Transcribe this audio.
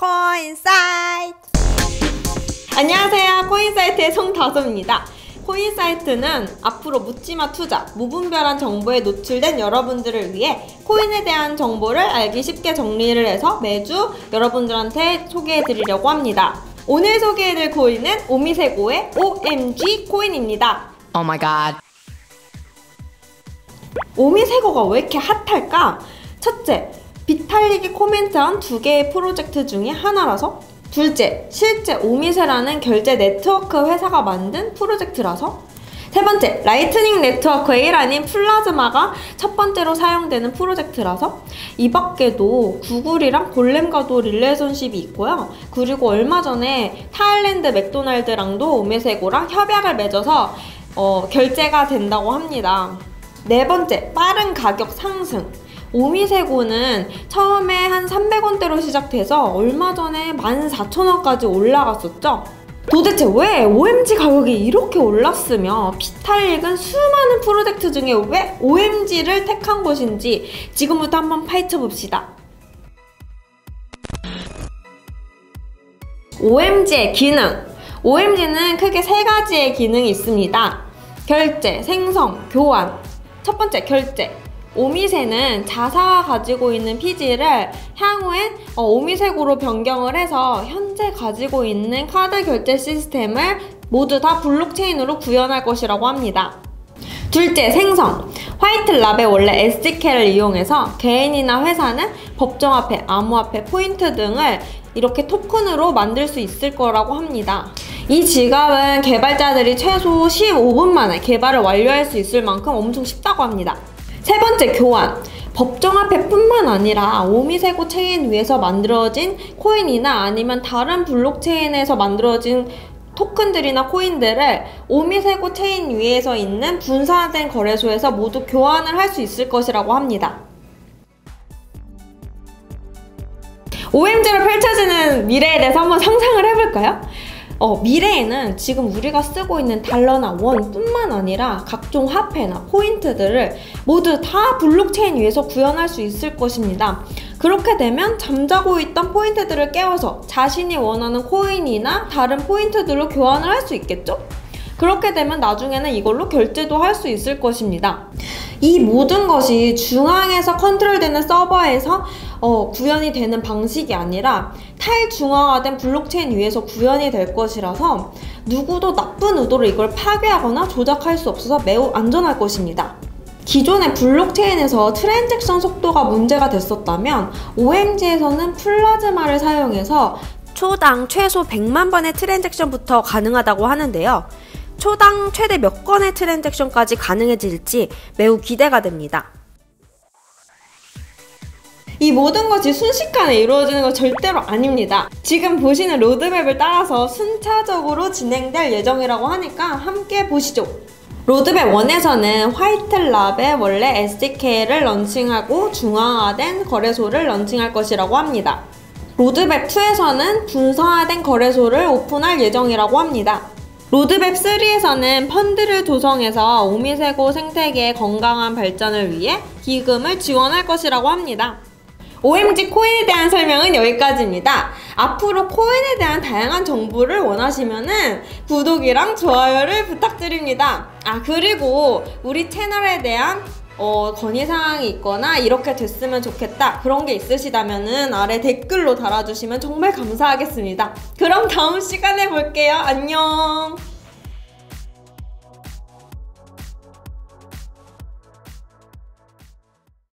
코인사이트 안녕하세요 코인사이트의 송다솜입니다 코인사이트는 앞으로 묻지마 투자, 무분별한 정보에 노출된 여러분들을 위해 코인에 대한 정보를 알기 쉽게 정리를 해서 매주 여러분들한테 소개해 드리려고 합니다. 오늘 소개해드릴 코인은 오미세고의 OMG 코인입니다. Oh my god. 오미세고가 왜 이렇게 핫할까? 첫째, 비탈리기 코멘트한 두 개의 프로젝트 중에 하나라서 둘째, 실제 오미세라는 결제 네트워크 회사가 만든 프로젝트라서 세 번째, 라이트닝 네트워크의 일환인 플라즈마가 첫 번째로 사용되는 프로젝트라서 이 밖에도 구글이랑 골렘과도 릴레이션십이 있고요. 그리고 얼마 전에 타일랜드 맥도날드랑도 오메세고랑 협약을 맺어서 어, 결제가 된다고 합니다. 네 번째, 빠른 가격 상승. 오미세고는 처음에 한 300원대로 시작돼서 얼마 전에 14,000원까지 올라갔었죠. 도대체 왜 OMG 가격이 이렇게 올랐으며 비탈릭은 수많은 프로젝트 중에 왜 OMG를 택한 것인지 지금부터 한번 파헤쳐 봅시다. OMG의 기능. OMG는 크게 세 가지의 기능이 있습니다. 결제, 생성, 교환. 첫 번째, 결제. 오미세는 자사가 가지고 있는 피지를 향후엔 어, 오미색으로 변경을 해서 현재 가지고 있는 카드 결제 시스템을 모두 다 블록체인으로 구현할 것이라고 합니다. 둘째, 생성. 화이트lab의 원래 SDK를 이용해서 개인이나 회사는 법정화폐, 암호화폐, 포인트 등을 이렇게 토큰으로 만들 수 있을 거라고 합니다. 이 지갑은 개발자들이 최소 15분 만에 개발을 완료할 수 있을 만큼 엄청 쉽다고 합니다. 세 번째 교환. 법정화폐뿐만 아니라 오미세고 체인 위에서 만들어진 코인이나 아니면 다른 블록체인에서 만들어진 토큰들이나 코인들을 오미세고 체인 위에서 있는 분산된 거래소에서 모두 교환을 할 수 있을 것이라고 합니다. OMG로 펼쳐지는 미래에 대해서 한번 상상을 해볼까요? 어, 미래에는 지금 우리가 쓰고 있는 달러나 원뿐만 아니라 각종 화폐나 포인트들을 모두 다 블록체인 위에서 구현할 수 있을 것입니다. 그렇게 되면 잠자고 있던 포인트들을 깨워서 자신이 원하는 코인이나 다른 포인트들로 교환을 할 수 있겠죠? 그렇게 되면 나중에는 이걸로 결제도 할 수 있을 것입니다. 이 모든 것이 중앙에서 컨트롤되는 서버에서 어, 구현이 되는 방식이 아니라 탈중앙화된 블록체인 위에서 구현이 될 것이라서 누구도 나쁜 의도로 이걸 파괴하거나 조작할 수 없어서 매우 안전할 것입니다. 기존의 블록체인에서 트랜잭션 속도가 문제가 됐었다면 OMG에서는 플라즈마를 사용해서 초당 최소 100만 번의 트랜잭션부터 가능하다고 하는데요. 초당 최대 몇 건의 트랜잭션까지 가능해질지 매우 기대가 됩니다. 이 모든 것이 순식간에 이루어지는 건 절대로 아닙니다. 지금 보시는 로드맵을 따라서 순차적으로 진행될 예정이라고 하니까 함께 보시죠. 로드맵 1에서는 화이트lab의 원래 SDK를 런칭하고 중앙화된 거래소를 런칭할 것이라고 합니다. 로드맵 2에서는 분사화된 거래소를 오픈할 예정이라고 합니다. 로드맵 3에서는 펀드를 조성해서 오미세고 생태계의 건강한 발전을 위해 기금을 지원할 것이라고 합니다. OMG 코인에 대한 설명은 여기까지입니다. 앞으로 코인에 대한 다양한 정보를 원하시면은 구독이랑 좋아요를 부탁드립니다. 아, 그리고 우리 채널에 대한 어, 건의 사항이 있거나 이렇게 됐으면 좋겠다 그런 게 있으시다면은 아래 댓글로 달아주시면 정말 감사하겠습니다. 그럼 다음 시간에 볼게요. 안녕.